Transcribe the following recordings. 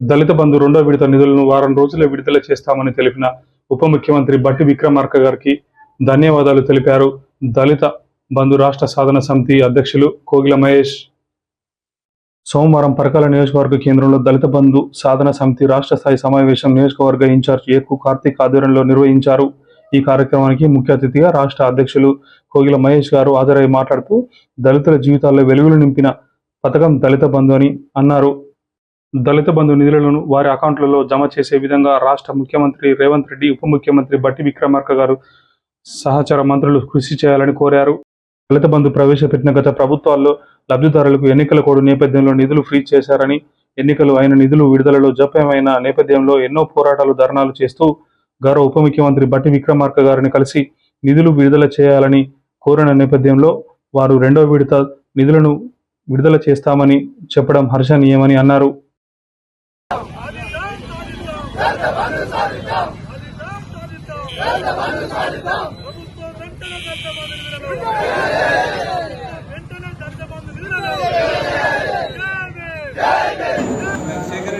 దళిత బంధు రెండో విడత నిధులను వారం రోజుల్లో విడుదల చేస్తామని తెలిపిన ఉప ముఖ్యమంత్రి బట్టి విక్రమార్క గారికి ధన్యవాదాలు తెలిపారు. దళిత బంధు రాష్ట్ర సాధన సమితి అధ్యక్షులు కోగిల మహేష్. సోమవారం పరకాల నియోజకవర్గ కేంద్రంలో దళిత బంధు సాధన సమితి రాష్ట్ర స్థాయి సమావేశం నియోజకవర్గ ఇన్ఛార్జ్ ఏర్కు కార్తీక్ ఆధ్వర్యంలో నిర్వహించారు. ఈ కార్యక్రమానికి ముఖ్య అతిథిగా రాష్ట్ర అధ్యక్షులు కోగిల మహేష్ గారు హాజరై మాట్లాడుతూ దళితుల జీవితాల్లో వెలుగులు నింపిన పథకం దళిత బంధు అని అన్నారు. దళిత బంధు నిధులను వారి అకౌంట్లలో జమ చేసే విధంగా రాష్ట్ర ముఖ్యమంత్రి రేవంత్ రెడ్డి ఉప ముఖ్యమంత్రి బట్టి విక్రమార్క గారు సహచర మంత్రులు కృషి చేయాలని కోరారు. దళిత బంధు ప్రవేశపెట్టిన గత ప్రభుత్వాల్లో లబ్ధిదారులకు ఎన్నికల కోడ్ నేపథ్యంలో నిధులు ఫ్రీ చేశారని ఎన్నికలు అయిన నిధులు విడుదలలో జప్యమైన నేపథ్యంలో ఎన్నో పోరాటాలు ధర్నాలు చేస్తూ గౌరవ ఉప ముఖ్యమంత్రి బట్టి విక్రమార్క గారిని కలిసి నిధులు విడుదల చేయాలని కోరిన నేపథ్యంలో వారు రెండో విడత నిధులను విడుదల చేస్తామని చెప్పడం హర్షణీయమని అన్నారు. ప్రభుత్వం వెంటనే దత్తమంది వెంటనే దత్తమంది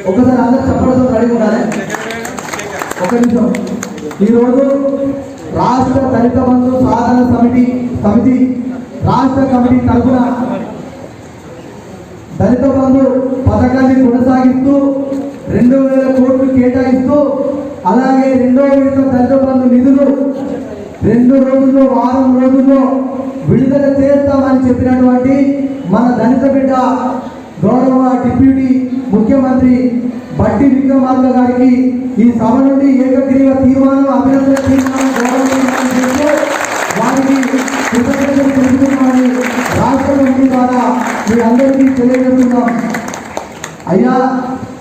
ఒకసారి అందరూ చెప్పడంతో కలిగి ఉండాలి ఒక నిమిషం. ఈరోజు రాష్ట్ర దళిత బంధు సాధన సమితి సమితి రాష్ట్ర కమిటీ తరఫున దళిత బంధు పథకాన్ని కొనసాగిస్తూ రెండు వేల కోట్లు కేటాయిస్తూ అలాగే రెండో విడత దళిత బంధు నిధులు రెండు రోజుల్లో వారం రోజుల్లో విడుదల చేస్తామని చెప్పినటువంటి మన దళిత బిడ్డ గౌరవ డిప్యూటీ ముఖ్యమంత్రి బట్టి విక్రమార్క గారికి ఈ సభ నుండి ఏకగ్రీవ తీర్మానం అభినందన తీర్మానం గౌరవ వారికి కృతజ్ఞతలు తెలుపుతున్నామని రాష్ట్ర ద్వారా మీ అందరికీ తెలియజేస్తున్నాం. అయ్యా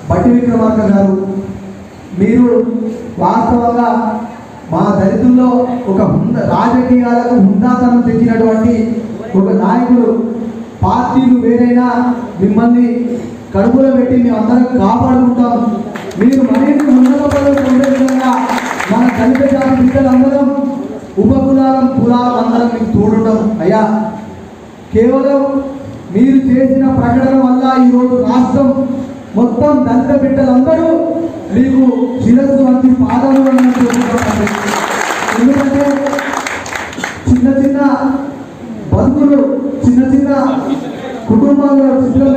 బట్టి విక్రమార్క గారు మీరు వాస్తవంగా మా దళితుల్లో ఒక హుంద రాజకీయాలకు హుందాతనం తెచ్చినటువంటి ఒక నాయకుడు పార్టీలు వేరైనా మిమ్మల్ని కడుపులో పెట్టి మేము అందరం కాపాడుకుంటాం. మీరు మరిన్ని ఉన్నత పదవులు పొందే విధంగా మన దళిత జాతి బిడ్డలందరం ఉపకులాలం కులాలం అందరం మీకు చూడటం అయ్యా కేవలం మీరు చేసిన ప్రకటన వల్ల ఈరోజు రాష్ట్రం మొత్తం దంత బిడ్డలందరూ మీకు శిరస్సు వంటి పాదాలు ఎందుకంటే చిన్న చిన్న బంధువులు చిన్న చిన్న కుటుంబాల్లో చిన్న